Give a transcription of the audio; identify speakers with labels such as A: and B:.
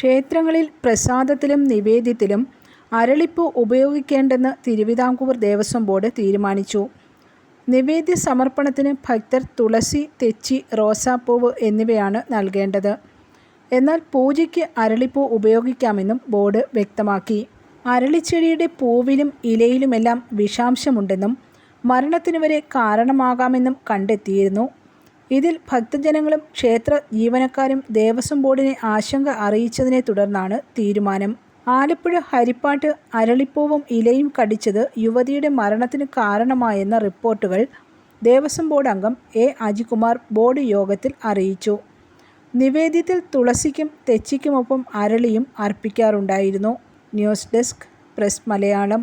A: ക്ഷേത്രങ്ങളിൽ പ്രസാദത്തിലും നിവേദ്യത്തിലും അരളിപ്പൂ ഉപയോഗിക്കേണ്ടെന്ന് തിരുവിതാംകൂർ ദേവസ്വം ബോർഡ് തീരുമാനിച്ചു. നിവേദ്യ സമർപ്പണത്തിന് ഭക്തർ തുളസി, തെച്ചി, റോസാപ്പൂവ് എന്നിവയാണ് നൽകേണ്ടത്. എന്നാൽ പൂജയ്ക്ക് അരളിപ്പൂ ഉപയോഗിക്കാമെന്നും ബോർഡ് വ്യക്തമാക്കി. അരളിച്ചെടിയുടെ പൂവിലും ഇലയിലുമെല്ലാം വിഷാംശമുണ്ടെന്നും മരണത്തിനു വരെ കാരണമാകാമെന്നും കണ്ടെത്തിയിരുന്നു. ഇതിൽ ഭക്തജനങ്ങളും ക്ഷേത്ര ജീവനക്കാരും ദേവസ്വം ബോർഡിനെ ആശങ്ക അറിയിച്ചതിനെ തുടർന്നാണ് തീരുമാനം. ആലപ്പുഴ ഹരിപ്പാട്ട് അരളിപ്പൂവും ഇലയും കടിച്ചത് യുവതിയുടെ മരണത്തിന് കാരണമായെന്ന റിപ്പോർട്ടുകൾ ദേവസ്വം ബോർഡ് അംഗം എ. അജികുമാർ ബോർഡ് യോഗത്തിൽ അറിയിച്ചു. നിവേദ്യത്തിൽ തുളസിക്കും തെച്ചിക്കുമൊപ്പം അരളിയും അർപ്പിക്കാറുണ്ടായിരുന്നു. News desk press Malayalam